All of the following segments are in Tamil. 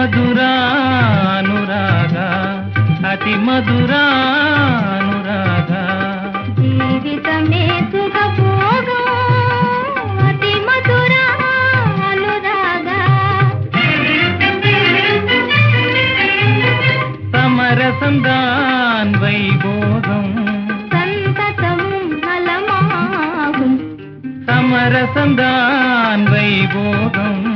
మధురానురాగ అతి మధురానురాగ జీవితమే సుఖభోగా అతి మధురానురాగ సమరసందాన్ వైభోగం சந்ததமும் நலமாகும் சமரசந்தான் வைபோகம்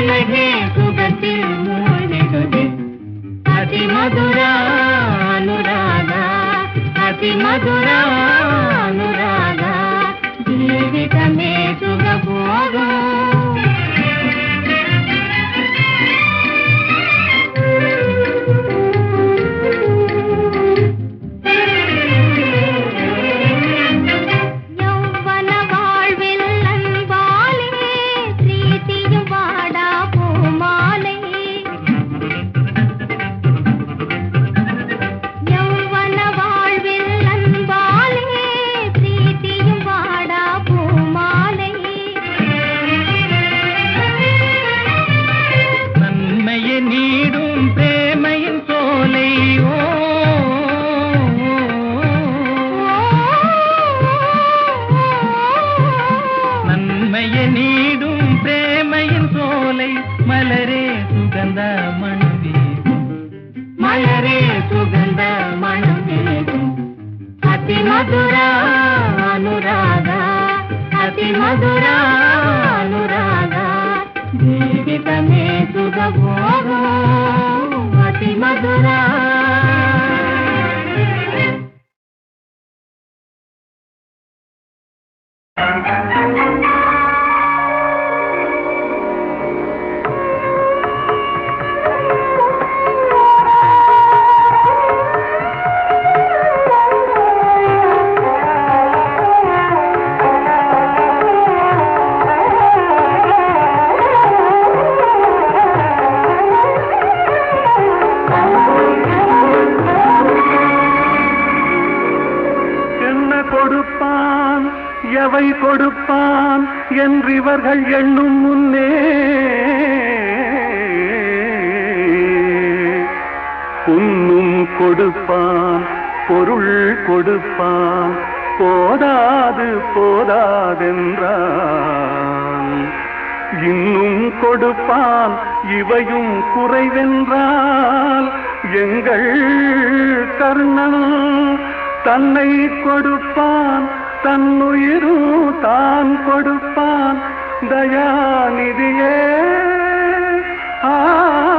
உலகே சுகத்தில் மூழ்குது அதி மதுரா அனுராதா அதி மதுரா அனுராதா ஜீவிதமே சுகபோகம் മലരേ സുഗന്ധ മണുതിലേക്കും അതിമധുര അനുരാഗ അതിമധുര അനുരാഗ ജീവിതമേ സുഖഭോഗോ അതിമധുര என்று இவர்கள் எண்ணும் முன்னே உன்னும் கொடுப்பான் பொருள் கொடுப்பான் போதாது போதாதென்றான். இன்னும் கொடுப்பான் இவையும் குறைவென்றால் எங்கள் கர்ணன் தன்னை கொடுப்பான் தன்னுயிரும் தான் கொடுப்பான் தயாநிதியே ஆ ஆ,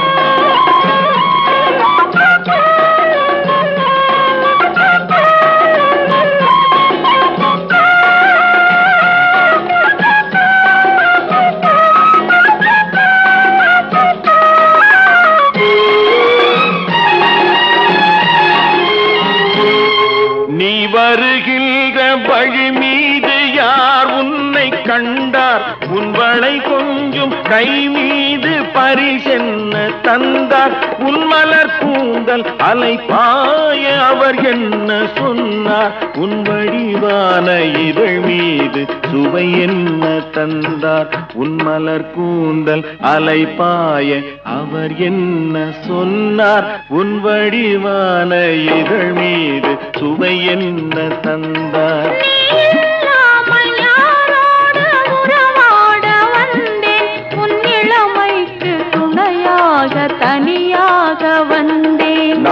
வந்தார். உன்மலர் கூந்தல் அலை பாய அவர் என்ன சொன்னார்? உன் வடிவான இதழ் மீது சுவை என்ன தந்தார்? உன்மலர் கூந்தல் அலை பாய அவர் என்ன சொன்னார்? உன் வடிவான இதழ் மீது சுவை என்ன தந்தார்?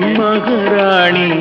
நின்றேன் என் மகராணி.